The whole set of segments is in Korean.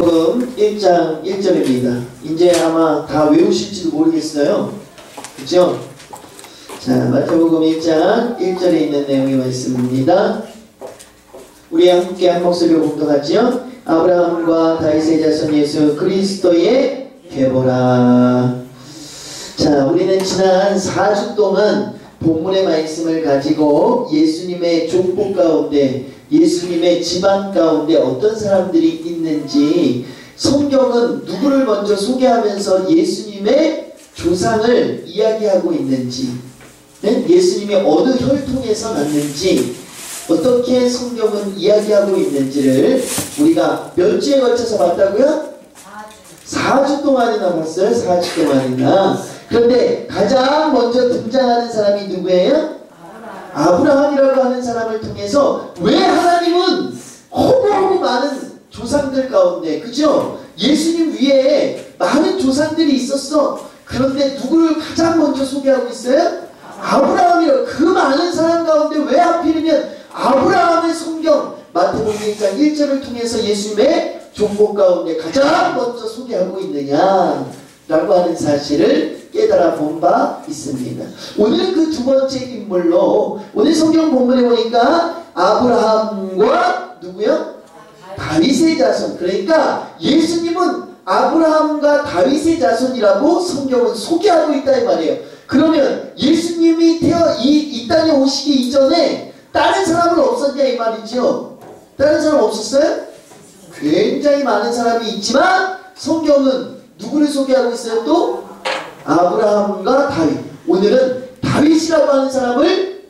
마태복음 1장 1절입니다. 이제 아마 다 외우실지도 모르겠어요. 그죠? 자, 마태복음 1장 1절에 있는 내용의 말씀입니다. 우리 함께 한 목소리로 공동하지요. 아브라함과 다윗의 자손 예수 그리스도의 계보라. 자, 우리는 지난 4주 동안 본문의 말씀을 가지고 예수님의 족보 가운데 예수님의 집안 가운데 어떤 사람들이 있는지 성경은 누구를 먼저 소개하면서 예수님의 조상을 이야기하고 있는지 네? 예수님이 어느 혈통에서 났는지 어떻게 성경은 이야기하고 있는지를 우리가 몇 주에 걸쳐서 봤다고요? 4주 동안이나 봤어요. 4주 동안이나. 그런데 가장 먼저 등장하는 사람이 누구예요? 아브라함이라고 하는 사람을 통해서 왜 하나님은 허무허무 많은 조상들 가운데 그죠? 예수님 위에 많은 조상들이 있었어. 그런데 누구를 가장 먼저 소개하고 있어요? 아브라함이요. 그 많은 사람 가운데 왜 하필이면 아브라함의 성경 마태복음 1장 1절을 통해서 예수님의 종목 가운데 가장 먼저 소개하고 있느냐 라고 하는 사실을 깨달아 본 바 있습니다. 오늘 그 두 번째 인물로 오늘 성경 본문에 보니까 아브라함과 누구요? 다윗의 자손. 그러니까 예수님은 아브라함과 다윗의 자손이라고 성경은 소개하고 있다 이 말이에요. 그러면 예수님이 태어 이, 이 땅에 오시기 이전에 다른 사람은 없었냐 이 말이죠. 다른 사람 없었어요? 굉장히 많은 사람이 있지만 성경은 누구를 소개하고 있어요? 또 아브라함과 다윗. 오늘은 다윗이라고 하는 사람을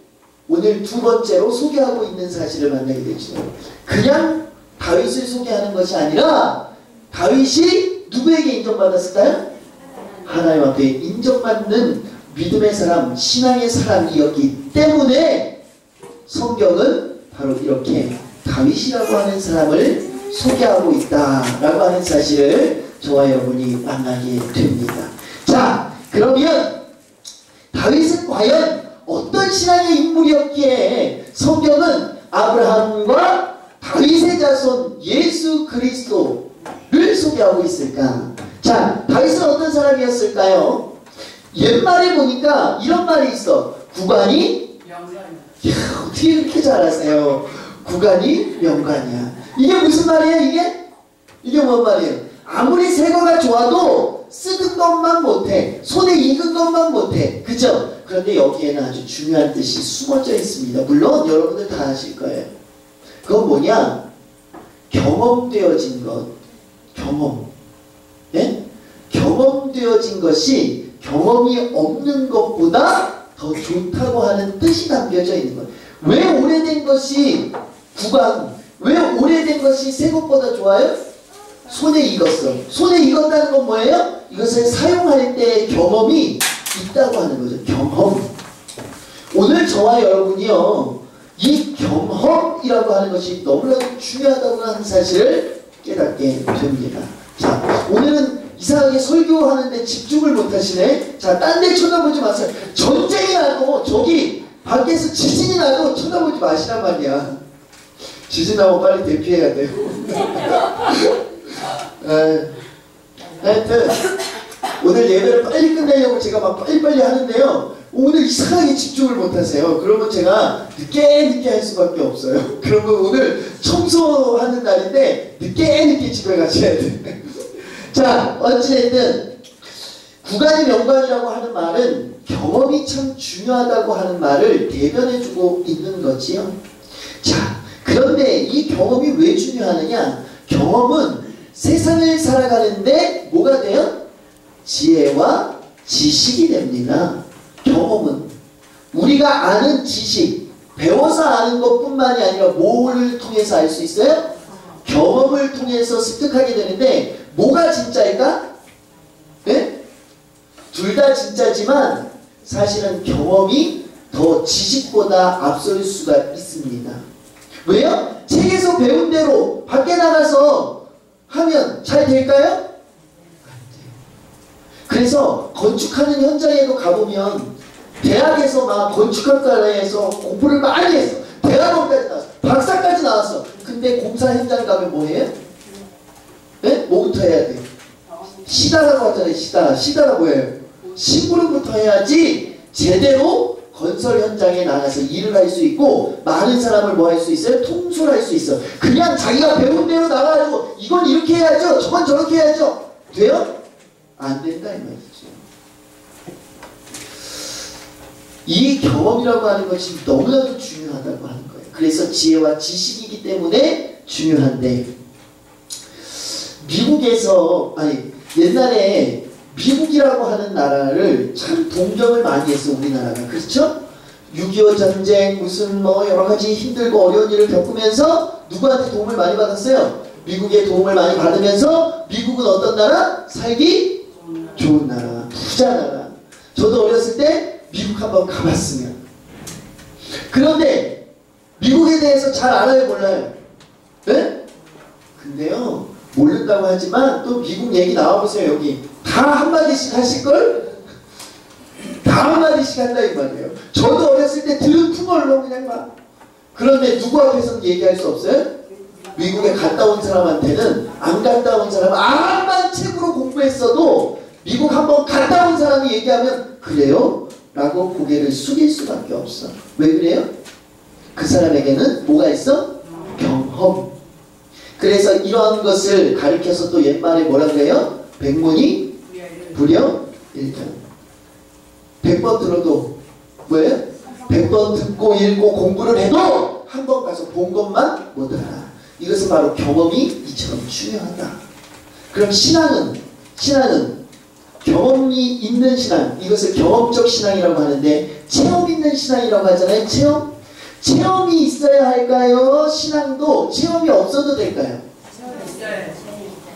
오늘 두 번째로 소개하고 있는 사실을 만나게 되죠. 그냥 다윗을 소개하는 것이 아니라 다윗이 누구에게 인정받았을까요? 하나님 앞에 인정받는 믿음의 사람, 신앙의 사람이었기 때문에 성경은 바로 이렇게 다윗이라고 하는 사람을 소개하고 있다라고 하는 사실을 저와 여러분이 만나게 됩니다. 자, 그러면 다윗은 과연 어떤 신앙의 인물이었기에 성경은 아브라함과 다윗의 자손 예수 그리스도를 소개하고 있을까? 자, 다윗은 어떤 사람이었을까요? 옛말에 보니까 이런 말이 있어. 구간이 야, 어떻게 그렇게 잘하세요? 구간이 명관이야. 이게 무슨 말이에요, 이게? 이게 뭔 말이에요? 아무리 새거가 좋아도 쓰는 것만 못해. 손에 익은 것만 못해. 그죠? 그런데 여기에는 아주 중요한 뜻이 숨어져 있습니다. 물론 여러분들 다 아실 거예요. 그건 뭐냐? 경험되어진 것. 경험. 예? 경험되어진 것이 경험이 없는 것보다 더 좋다고 하는 뜻이 담겨져 있는 거예요. 왜 오래된 것이 구강, 왜 오래된 것이 새 것보다 좋아요? 손에 익었어. 손에 익었다는 건 뭐예요? 이것을 사용할 때 경험이 있다고 하는 거죠. 경험. 오늘 저와 여러분이요. 이 경험이라고 하는 것이 너무나도 중요하다고 하는 사실을 깨닫게 됩니다. 자, 오늘은 이상하게 설교하는데 집중을 못하시네. 자, 딴 데 쳐다보지 마세요. 전쟁이 나도 저기 밖에서 지진이 나도 쳐다보지 마시란 말이야. 지진 나면 빨리 대피해야 돼요. 에, 하여튼 오늘 예배를 빨리 끝내려고 제가 막 빨리빨리 하는데요. 오늘 이상하게 집중을 못하세요. 그러면 제가 늦게 늦게 할 수밖에 없어요. 그러면 오늘 청소하는 날인데 늦게 늦게 집에 가셔야 돼. 자, 어찌됐든 구간의 명관이라고 하는 말은 경험이 참 중요하다고 하는 말을 대변해주고 있는 거지요. 자, 그런데 이 경험이 왜 중요하느냐? 경험은 세상을 살아가는데 뭐가 돼요? 지혜와 지식이 됩니다. 경험은 우리가 아는 지식, 배워서 아는 것뿐만이 아니라 뭐를 통해서 알 수 있어요? 경험을 통해서 습득하게 되는데 뭐가 진짜일까? 네? 둘 다 진짜지만 사실은 경험이 더 지식보다 앞설 수가 있습니다. 왜요? 책에서 배운 대로 밖에 나가서 하면 잘 될까요? 그래서 건축하는 현장에도 가보면 대학에서 막 건축학과에서 공부를 많이 했어. 대학원까지 나왔어. 박사까지 나왔어. 근데 공사 현장 가면 뭐예요? 네? 뭐부터 해야 돼? 시다라고 하잖아요. 시다. 시다가 뭐예요? 심부름부터 해야지 제대로 건설 현장에 나가서 일을 할 수 있고 많은 사람을 뭐 할 수 있어요? 통솔 할 수 있어. 그냥 자기가 배운 대로 나가가지고 이건 이렇게 해야죠. 저건 저렇게 해야죠. 돼요? 안 된다 이 말이죠. 이 경험이라고 하는 것이 너무나도 중요하다고 하는 거예요. 그래서 지혜와 지식이기 때문에 중요한데 미국에서 아니 옛날에 미국이라고 하는 나라를 참 동경을 많이 했어 우리나라가 그렇죠? 6.25 전쟁 무슨 뭐 여러 가지 힘들고 어려운 일을 겪으면서 누구한테 도움을 많이 받았어요? 미국의 도움을 많이 받으면서 미국은 어떤 나라? 살기 좋은 나라, 부자 나라. 저도 어렸을 때 미국 한번 가봤으면. 그런데 미국에 대해서 잘 알아요, 몰라요? 네? 근데요, 모른다고 하지만 또 미국 얘기 나와보세요, 여기. 다 한마디씩 하실걸? 다 한마디씩 한다, 이 말이에요. 저도 어렸을 때 들은 풍월로 그냥 막. 그런데 누구 앞에서 얘기할 수 없어요? 미국에 갔다 온 사람한테는 안 갔다 온 사람 암만 책으로 공부했어도 미국 한번 갔다 온 사람이 얘기하면 그래요? 라고 고개를 숙일 수밖에 없어. 왜 그래요? 그 사람에게는 뭐가 있어? 경험. 그래서 이러한 것을 가르쳐서 또 옛말에 뭐라 그래요? 백문이 불여 일견. 백번 들어도 뭐예요? 백번 듣고 읽고 공부를 해도 한 번 가서 본 것만 못 알아. 이것은 바로 경험이 이처럼 중요하다. 그럼 신앙은 신앙은 경험이 있는 신앙 이것을 경험적 신앙이라고 하는데 체험 있는 신앙이라고 하잖아요. 체험 체험이 있어야 할까요? 신앙도 체험이 없어도 될까요?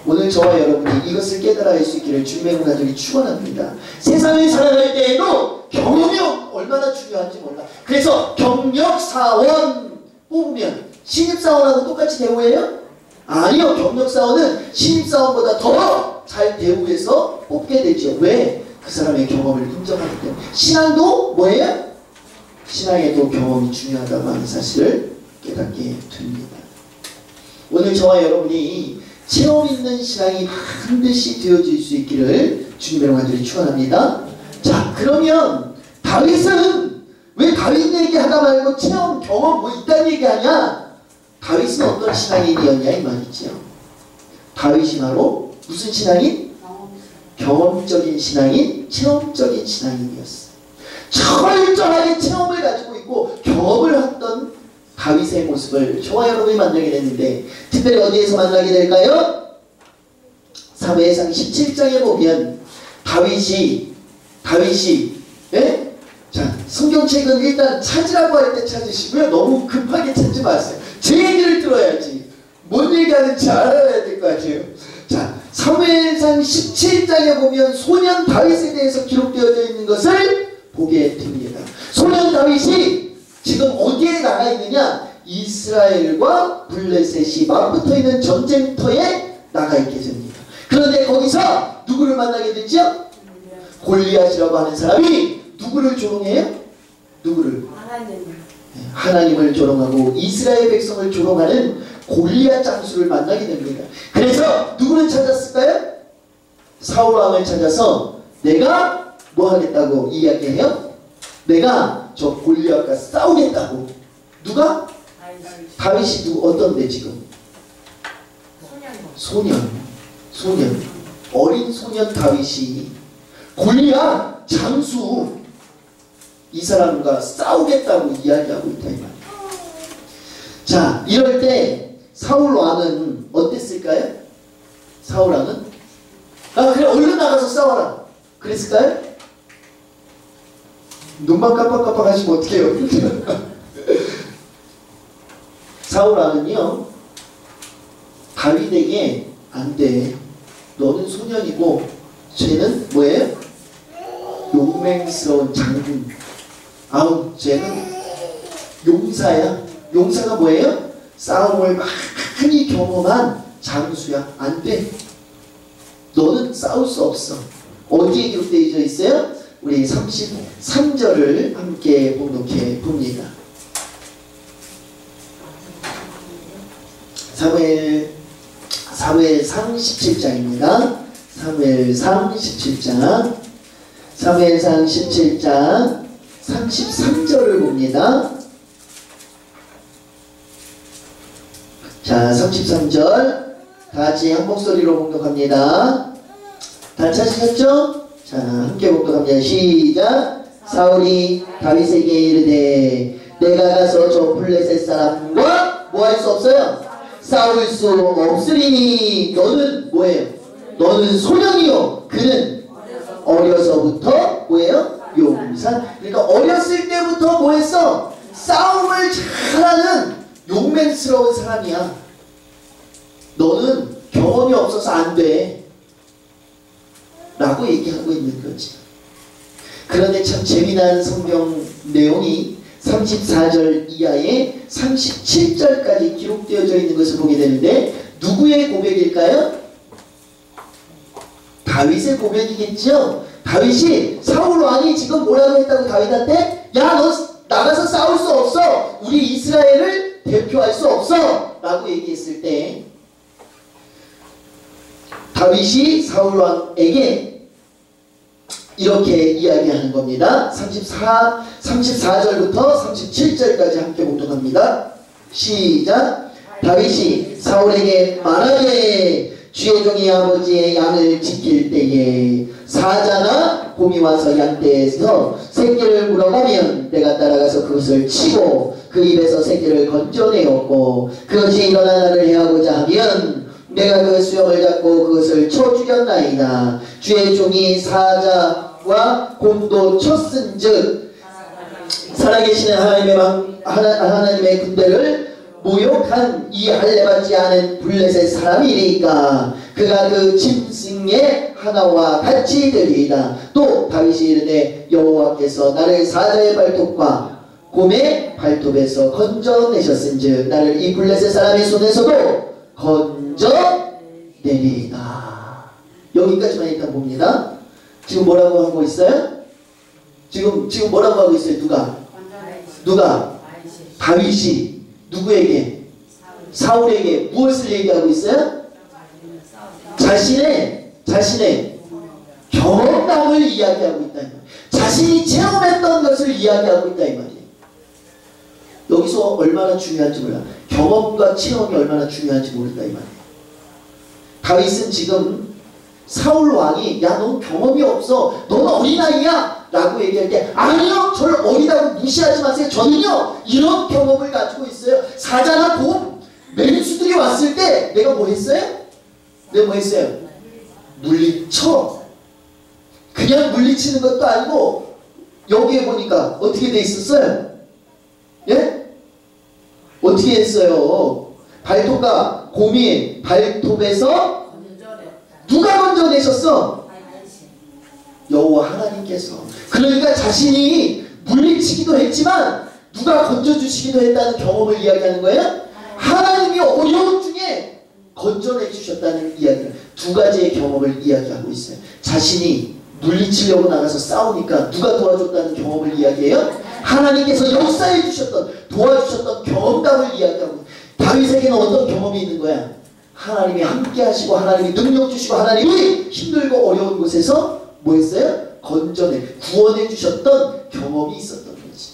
오늘 저와 여러분이 이것을 깨달아 할 수 있기를 주님의 가족이 축원합니다. 세상을 살아갈 때에도 경험이 얼마나 중요한지 몰라. 그래서 경력 사원 뽑으면 신입 사원하고 똑같이 대우해요? 아니요. 경력 사원은 신입 사원보다 더 잘 대우해서 뽑게 되죠. 왜? 그 사람의 경험을 인정하기 때문에. 신앙도 뭐예요? 신앙에도 경험이 중요하다고 하는 사실을 깨닫게 됩니다. 오늘 저와 여러분이 체험 있는 신앙이 반드시 되어질 수 있기를 주님의 간절히 축원합니다. 자, 그러면 다윗은 왜 다윗 얘기하다 말고 체험, 경험 뭐 있다는 얘기하냐? 다윗은 어떤 신앙인이었냐 이 말이죠. 다윗이 바로 무슨 신앙인? 경험적인 신앙인, 체험적인 신앙인이었어. 철저하게 체험을 가지고 있고 경험을 했던 다윗의 모습을 저와 여러분이 만나게 됐는데 특별히 어디에서 만나게 될까요? 사무엘상 17장에 보면 다윗이 다윗이 예? 자 성경책은 일단 찾으라고 할 때 찾으시고요 너무 급하게 찾지 마세요 제 얘기를 들어야지 뭔 얘기하는지 알아야 될 거 아니에요 자 사무엘상 17장에 보면 소년 다윗에 대해서 기록되어져 있는 것을 보게 됩니다 소년 다윗이 지금 어디에 나가 있느냐 이스라엘과 블레셋이 맞붙어 있는 전쟁터에 나가 있게 됩니다 그런데 거기서 누구를 만나게 되죠? 골리앗이라고 하는 사람이 누구를 조롱해요? 누구를? 네, 하나님을 조롱하고 이스라엘 백성을 조롱하는 골리앗 장수를 만나게 됩니다. 그래서 누구를 찾았을까요? 사울 왕을 찾아서 내가 뭐 하겠다고 이야기해요? 내가 저 골리앗과 싸우겠다고. 누가? 다윗이 누구 어떤데 지금? 소년. 소년. 어린 소년 다윗이 골리앗 장수 이 사람과 싸우겠다고 이야기하고 있다 이 말이야. 자, 이럴 때 사울 왕은 어땠을까요? 사울 왕은 아 그래 얼른 나가서 싸워라. 그랬을까요? 눈만 깜빡깜빡 하시면 어떡해요? 사울 왕은요 다윗에게 안돼 너는 소년이고 쟤는 뭐예요? 용맹스러운 장군 아우 쟤는 용사야 용사가 뭐예요? 싸움을 많이 경험한 장수야 안돼 너는 싸울 수 없어 어디에 기록되어 있어요? 우리 33절을 함께 봉독해 봅니다 사무엘 사무엘상 17장입니다. 사무엘상 17장 사무엘상 17장 33절을 봅니다. 자, 33절 다 같이 한 목소리로 공독합니다. 다 찾으셨죠? 자, 함께 공독합니다. 시작! 사울이 다윗에게 이르되 내가 가서 저 블레셋 사람과 뭐 할 수 없어요? 싸울 수 없으리니 너는 뭐예요? 너는 소년이요 그는 어려서부터 뭐예요? 용사 그러니까 어렸을 때부터 뭐 했어? 싸움을 잘하는 용맹스러운 사람이야 너는 경험이 없어서 안 돼. 라고 얘기하고 있는 거지. 그런데 참 재미난 성경 내용이 34절 이하에 37절까지 기록되어져 있는 것을 보게 되는데 누구의 고백일까요? 다윗의 고백이겠죠. 다윗이 사울 왕이 지금 뭐라고 했다고 다윗한테 야 너 나가서 싸울 수 없어. 우리 이스라엘을 대표할 수 없어. 라고 얘기했을 때 다윗이 사울 왕에게 이렇게 이야기하는 겁니다. 34, 34절부터 37절까지 함께 봉독합니다. 시작! 다윗이 사울에게 말하되 주의 종이 아버지의 양을 지킬 때에 사자나 곰이 와서 양떼에서 새끼를 물어가면 내가 따라가서 그것을 치고 그 입에서 새끼를 건져내었고 그것이 일어나 나를 해하고자 하면 내가 그 수염을 잡고 그것을 쳐 죽였나이다. 주의 종이 사자와 곰도 쳤은 즉 살아계시는 하나님의, 방, 하나, 하나님의 군대를 모욕한 이 할례받지 않은 블레셋 사람이니까 그가 그 짐승의 하나와 같이 되리이다. 또 다윗이 이르되 여호와께서 나를 사자의 발톱과 곰의 발톱에서 건져내셨은즉 나를 이 블레셋 사람의 손에서도 건져내리이다. 여기까지만 일단 봅니다. 지금 뭐라고 하고 있어요? 지금 지금 뭐라고 하고 있어요? 누가? 누가? 다윗이 누구에게? 사울에게 무엇을 얘기하고 있어요? 자신의 자신의 경험담을 이야기하고 있다. 자신이 체험했던 것을 이야기하고 있다 이 말이에요. 여기서 얼마나 중요한지 몰라. 경험과 체험이 얼마나 중요한지 모른다 이 말이에요. 다윗은 지금 사울 왕이 야 너 경험이 없어. 너는 어린아이야. 라고 얘기할 때 아니요 저를 어리다고 무시하지 마세요. 저는요 이런 경험을 가지고 있어요. 사자나 곰 맹수들이 왔을 때 내가 뭐 했어요? 내가 뭐 했어요? 물리쳐. 그냥 물리치는 것도 아니고 여기에 보니까 어떻게 돼 있었어요? 예? 어떻게 했어요? 발톱과 곰이 발톱에서 누가 먼저 내셨어? 여호와 하나님께서. 그러니까 자신이 물리치기도 했지만 누가 건져주시기도 했다는 경험을 이야기하는 거예요? 하나님이 어려움 중에 건져내 주셨다는 이야기를 두 가지의 경험을 이야기하고 있어요. 자신이 물리치려고 나가서 싸우니까 누가 도와줬다는 경험을 이야기해요? 하나님께서 역사해 주셨던 도와주셨던 경험담을 이야기하고 다윗에게는 어떤 경험이 있는 거야? 하나님이 함께 하시고 하나님이 능력 주시고 하나님이 힘들고 어려운 곳에서 뭐 했어요? 건져내 구원해 주셨던 경험이 있었던 거지.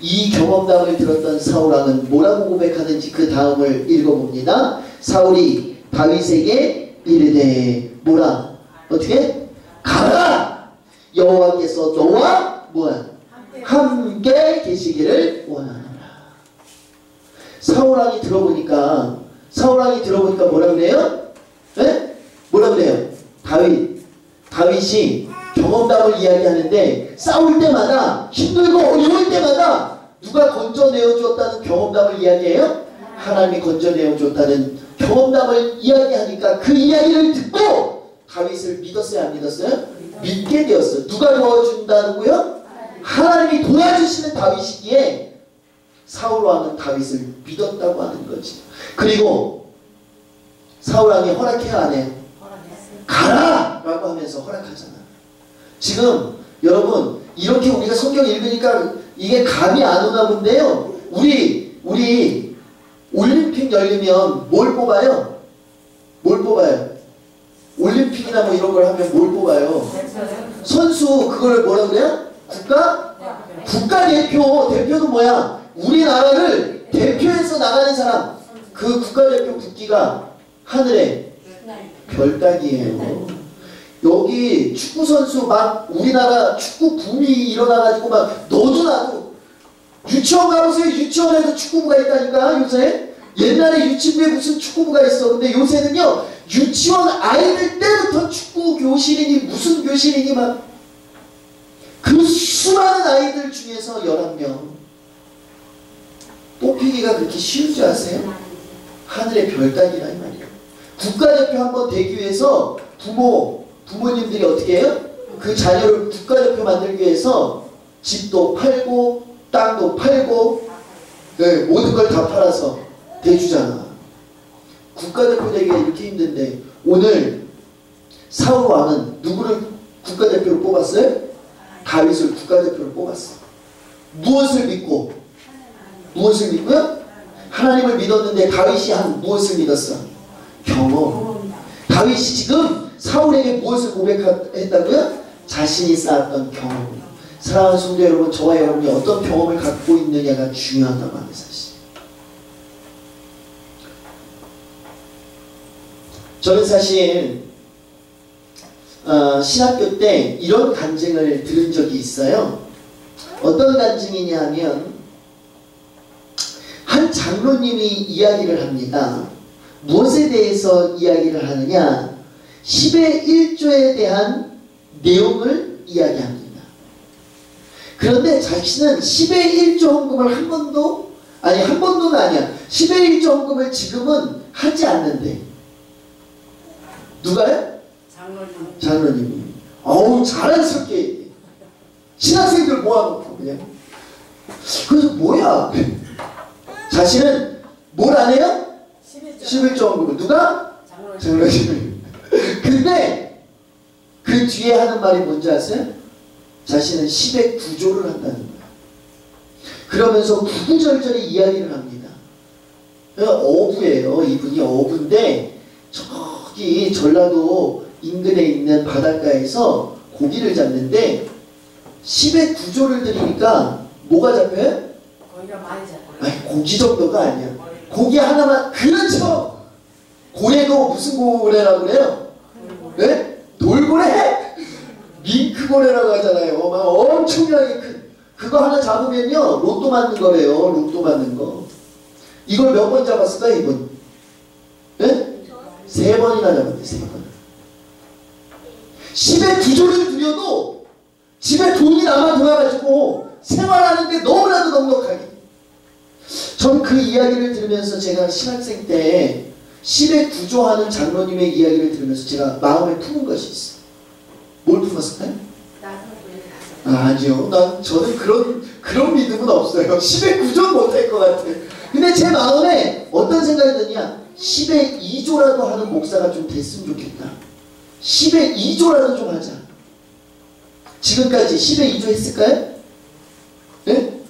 이 경험담을 들었던 사울왕은 뭐라고 고백하는지 그 다음을 읽어봅니다. 사울이 다윗에게 이르되 뭐라 어떻게 가라 여호와께서 너와 뭐야 함께 계시기를 원하노라. 사울왕이 들어보니까 사울왕이 들어보니까 뭐라 그래요? 네? 뭐라 그래요? 다윗 다윗이 경험담을 이야기하는데 싸울 때마다 힘들고 어려울 때마다 누가 건져내어 주었다는 경험담을 이야기해요? 하나님이 건져내어 줬다는 경험담을 이야기하니까 그 이야기를 듣고 다윗을 믿었어요 안 믿었어요? 믿게 되었어요. 누가 도와준다고요? 하나님이 도와주시는 다윗이기에 사울 왕은 다윗을 믿었다고 하는 거지. 그리고 사울 왕이 허락해야 안 해요? 가라! 라고 하면서 허락하잖아. 지금 여러분 이렇게 우리가 성경 읽으니까 이게 감이 안 오나 본데요. 우리 우리 올림픽 열리면 뭘 뽑아요? 뭘 뽑아요? 올림픽이나 뭐 이런 걸 하면 뭘 뽑아요? 선수 그걸 뭐라 그래요? 국가? 국가 대표 대표도 뭐야? 우리나라를 대표해서 나가는 사람 그 국가대표 국기가 하늘에 별따기예요. 여기 축구 선수 막 우리나라 축구 붐이 일어나가지고 막 너도 나도 유치원 가보세요. 유치원에도 축구부가 있다니까 요새 옛날에 유치부에 무슨 축구부가 있어. 근데 요새는요 유치원 아이들 때부터 축구 교실이니 무슨 교실이니 막 그 수많은 아이들 중에서 11명 뽑히기가 그렇게 쉬운 줄 아세요? 하늘의 별따기라 이 말이에요. 국가대표 한번 되기 위해서 부모, 부모님들이 어떻게 해요? 그 자녀를 국가대표 만들기 위해서 집도 팔고 땅도 팔고 네, 모든 걸 다 팔아서 대주잖아. 국가대표 되기가 이렇게 힘든데 오늘 사울 왕은 누구를 국가대표로 뽑았어요? 다윗을 국가대표로 뽑았어. 무엇을 믿고? 무엇을 믿고요? 하나님을 믿었는데 다윗이 한 무엇을 믿었어? 경험. 다윗이 지금 사울에게 무엇을 고백했다고요? 자신이 쌓았던 경험. 사랑하는 성도 여러분, 저와 여러분이 어떤 경험을 갖고 있느냐가 중요하다고 하는 사실. 저는 사실 어, 신학교 때 이런 간증을 들은 적이 있어요. 어떤 간증이냐 하면 한 장로님이 이야기를 합니다. 무엇에 대해서 이야기를 하느냐? 10의 1조에 대한 내용을 이야기합니다. 그런데 자신은 10의 1조 헌금을 한 번도 아니 한 번도는 아니야. 10의 1조 헌금을 지금은 하지 않는데 누가요? 장로님. 장로님이 어우 자랑스럽게 신학생들 모아놓고 그냥 그래서 뭐야 자신은 뭘 안 해요? 11조. 11조 헌금을 누가? 장로님. 근데 그 뒤에 하는 말이 뭔지 아세요? 자신은 10의 구조를 한다는 거야 그러면서 구구절절히 이야기를 합니다 어부예요 이분이 어부인데 저기 전라도 인근에 있는 바닷가에서 고기를 잡는데 10의 구조를 들이니까 뭐가 잡혀요? 거기가 많이 잡고. 아니 고기 정도가 아니야 고기 하나만 그렇죠 고래도 무슨 고래라고 그래요? 네? 돌고래? 밍크고래라고 하잖아요 막 엄청나게 큰 그거 하나 잡으면요 로또 맞는 거래요 로또 맞는 거 이걸 몇 번 잡았을까 이분? 네? 세 번이나 잡았대 세 번 10의 구조를 들여도 집에 돈이 남아 돌아가지고 생활하는데 너무나도 넉넉하게 전그 이야기를 들으면서 제가 신학생 때 10의 구조하는 장로님의 이야기를 들으면서 제가 마음에 품은 것이 있어 뭘 품었을까요? 아, 아니요. 난 저는 그런 그런 믿음은 없어요. 10의 9조 못할 것 같아. 근데 제 마음에 어떤 생각이 드냐? 10의 2조라도 하는 목사가 좀 됐으면 좋겠다. 10의 2조라도 좀 하자. 지금까지 10의 2조 했을까요? 네?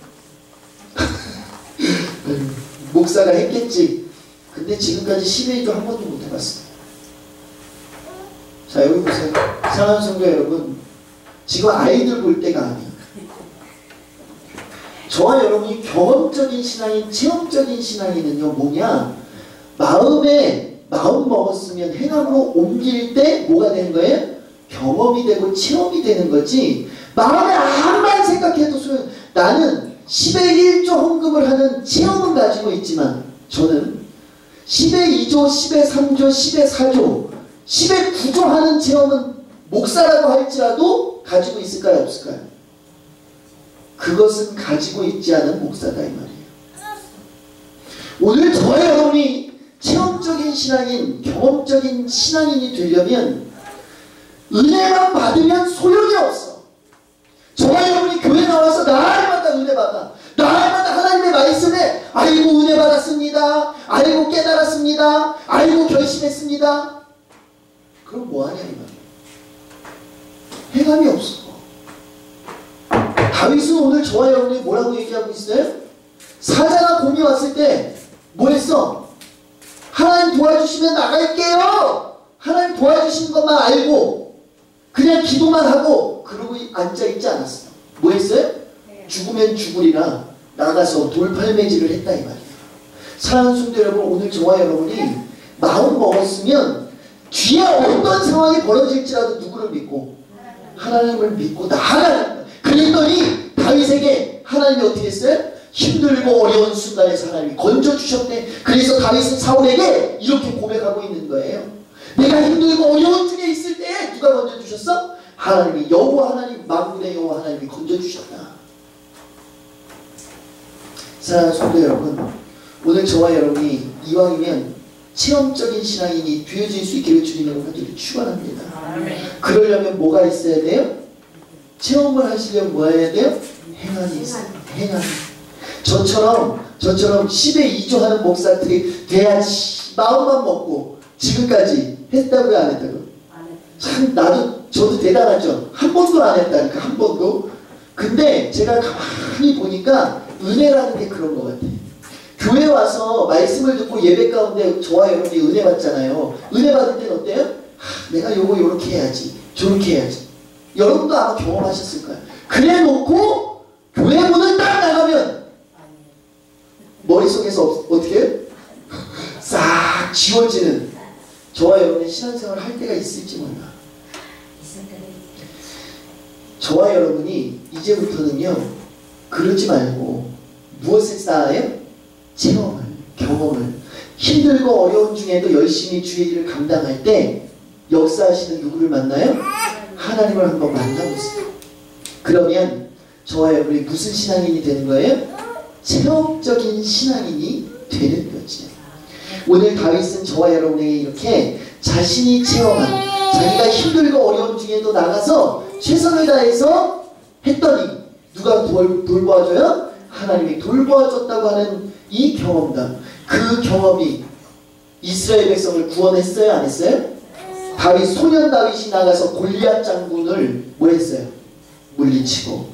목사가 했겠지. 근데 지금까지 10의 2조 한 번도 못 해봤어. 자, 여기 보세요. 사랑하는 성도 여러분. 지금 아이들 볼 때가 아니에요. 저와 여러분이 경험적인 신앙인, 체험적인 신앙인은요, 뭐냐? 마음에, 마음 먹었으면 행함으로 옮길 때 뭐가 되는 거예요? 경험이 되고 체험이 되는 거지. 마음에 암만 생각해도 소용, 나는 10의 1조 헌금을 하는 체험은 가지고 있지만, 저는 10의 2조, 10의 3조, 10의 4조, 10의 9조 하는 체험은 목사라고 할지라도 가지고 있을까요? 없을까요? 그것은 가지고 있지 않은 목사다 이 말이에요. 오늘 저와 여러분이 체험적인 신앙인, 경험적인 신앙인이 되려면 은혜만 받으면 소용이 없어. 저와 여러분이 교회 나와서 날마다 은혜 받아. 날마다 하나님의 말씀에 아이고 은혜 받았습니다. 아이고 깨달았습니다. 아이고 결심했습니다. 그럼 뭐하냐 이 말이에요. 해감이 없어. 다윗은 오늘 저와 여러분이 뭐라고 얘기하고 있어요? 사자가 곰이 왔을 때 뭐 했어? 하나님 도와주시면 나갈게요. 하나님 도와주시는 것만 알고 그냥 기도만 하고 그러고 앉아 있지 않았어요. 뭐 했어요? 죽으면 죽으리라 나가서 돌팔매질을 했다 이 말이에요. 사랑하는 성도 여러분 오늘 저와 여러분이 마음 먹었으면 뒤에 어떤 상황이 벌어질지라도 누구를 믿고 하나님을 믿고 나아가는 거예요. 그랬더니 다윗에게 하나님이 어떻게 했어요? 힘들고 어려운 순간에서 하나님이 건져주셨대. 그래서 다윗은 사울에게 이렇게 고백하고 있는 거예요. 내가 힘들고 어려운 중에 있을 때 누가 건져주셨어? 하나님이 여호와 하나님 만군의 여호와 하나님이 건져주셨다. 사랑하는 성도 여러분 오늘 저와 여러분이 이왕이면 체험적인 신앙인이 되어질 수 있기를 주님의 간절히 축원합니다. 그러려면 뭐가 있어야 돼요? 체험을 하시려면 뭐 해야 돼요? 행함이 있어요. 행함. 저처럼 저처럼 10에 2조 하는 목사들이 돼야지 마음만 먹고 지금까지 했다고요 안 했다고요? 참 나도 저도 대단하죠. 한 번도 안 했다니까 한 번도. 근데 제가 가만히 보니까 은혜라는 게 그런 것 같아요. 교회 와서 말씀을 듣고 예배 가운데 저와 여러분이 은혜 받잖아요. 은혜 받을 때는 어때요? 하, 내가 요거 요렇게 해야지. 저렇게 해야지. 여러분도 아마 경험하셨을 거예요. 그래 놓고 교회 문을 딱 나가면 머릿속에서 어, 어떻게 해요? 싹 지워지는 저와 여러분의 신앙생활 할 때가 있을지 몰라. 저와 여러분이 이제부터는요 그러지 말고 무엇을 쌓아요? 체험을 경험을 힘들고 어려운 중에도 열심히 주의 일을 감당할 때 역사하시는 누구를 만나요? 하나님을 한번 만나보세요. 그러면 저와 여러분이 무슨 신앙인이 되는 거예요? 체험적인 신앙인이 되는 거죠. 오늘 다윗은 저와 여러분에게 이렇게 자신이 체험한 자기가 힘들고 어려운 중에도 나가서 최선을 다해서 했더니 누가 돌, 돌보아줘요? 하나님이 돌보아줬다고 하는 이 경험담 그 경험이 이스라엘 백성을 구원했어요? 안 했어요? 다윗 소년 다윗이 나가서 골리앗 장군을 뭐 했어요? 물리치고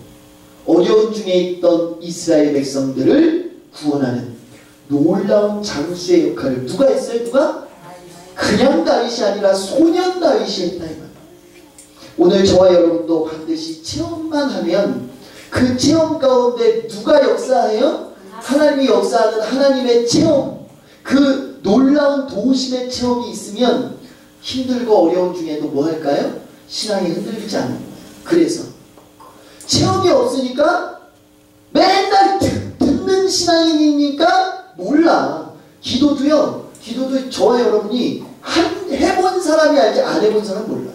어려운 중에 있던 이스라엘 백성들을 구원하는 놀라운 장수의 역할을 누가 했어요? 누가? 그냥 다윗이 아니라 소년 다윗이 했다 이 말. 오늘 저와 여러분도 반드시 체험만 하면 그 체험 가운데 누가 역사해요? 하나님이 역사하는 하나님의 체험 그 놀라운 도우심의 체험이 있으면 힘들고 어려운 중에도 뭐 할까요? 신앙이 흔들리지 않는. 그래서 체험이 없으니까 맨날 듣, 듣는 신앙인이니까 몰라. 기도도요. 기도도 저와 여러분이 한 해본 사람이 알지 안 해본 사람 몰라.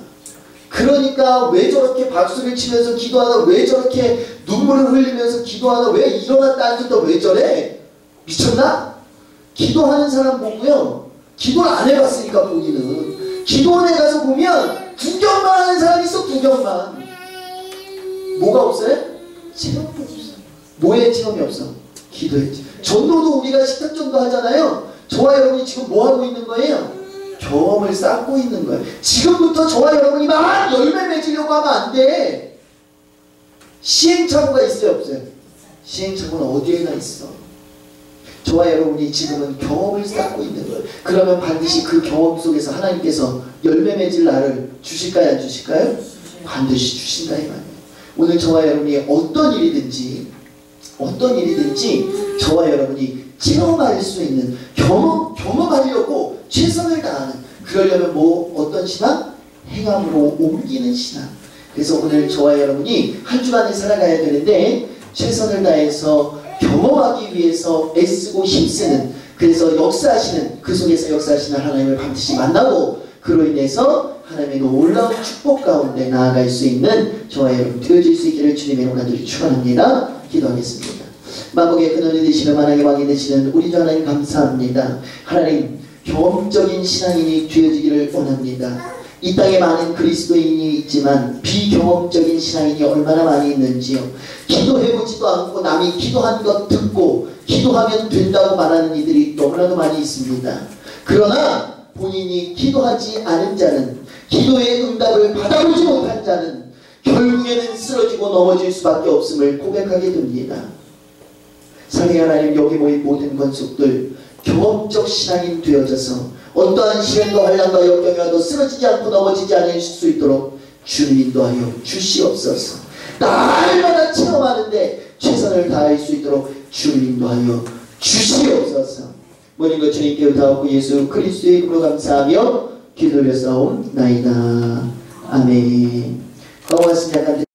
그러니까 왜 저렇게 박수를 치면서 기도하다 왜 저렇게 눈물을 흘리면서 기도하다 왜 일어났다 앉았다 왜 저래? 미쳤나? 기도하는 사람 보고요. 기도를 안 해봤으니까 본인은 기도원에 가서 보면 구경만 하는 사람이 있어 구경만. 뭐가 없어요? 체험이 없어. 뭐에 체험이 없어? 기도했지. 전도도 우리가 식탁 전도 하잖아요. 저와 여러분이 지금 뭐 하고 있는 거예요? 경험을 쌓고 있는 거예요. 지금부터 저와 여러분이 막 열매 맺으려고 하면 안 돼. 시행착오가 있어요, 없어요? 시행착오는 어디에나 있어. 저와 여러분이 지금은 경험을 쌓고 있는 거예요. 그러면 반드시 그 경험 속에서 하나님께서 열매 맺을 날을 주실까요, 안 주실까요? 반드시 주신다 이 말이에요. 오늘 저와 여러분이 어떤 일이든지 어떤 일이든지 저와 여러분이 체험할 수 있는 경험 경험하려고 최선을 다하는 그러려면 뭐 어떤 신앙 행함으로 옮기는 신앙. 그래서 오늘 저와 여러분이 한 주간을 살아가야 되는데 최선을 다해서 경험하기 위해서 애쓰고 힘쓰는 그래서 역사하시는 그 속에서 역사하시는 하나님을 반드시 만나고 그로 인해서 하나님의 놀라운 축복 가운데 나아갈 수 있는 저와 여러분 되어질 수 있기를 주님의 간절히 축원합니다. 기도하겠습니다. 마복의 근원이 되시는 만왕의 왕이 되시는 우리 주 하나님 감사합니다. 하나님 경험적인 신앙인이 되어지기를 원합니다. 이 땅에 많은 그리스도인이 있지만 비경험적인 신앙인이 얼마나 많이 있는지요. 기도해보지도 않고 남이 기도한 것 듣고 기도하면 된다고 말하는 이들이 너무나도 많이 있습니다. 그러나 본인이 기도하지 않은 자는 기도의 응답을 받아보지 못한 자는 결국에는 쓰러지고 넘어질 수밖에 없음을 고백하게 됩니다. 사랑의 하나님 여기 모인 모든 건속들 경험적 신앙인 되어져서 어떠한 시련과 환란과 역경이 와도 쓰러지지 않고 넘어지지 않을 수 있도록 주님 인도하여 주시옵소서. 날마다 체험하는데 최선을 다할 수 있도록 주님 인도하여 주시옵소서. 모든 것 주님께 의하고 예수 그리스도의 이름으로 감사하며 기도를 싸움 나이다. 아멘. 고맙습니다.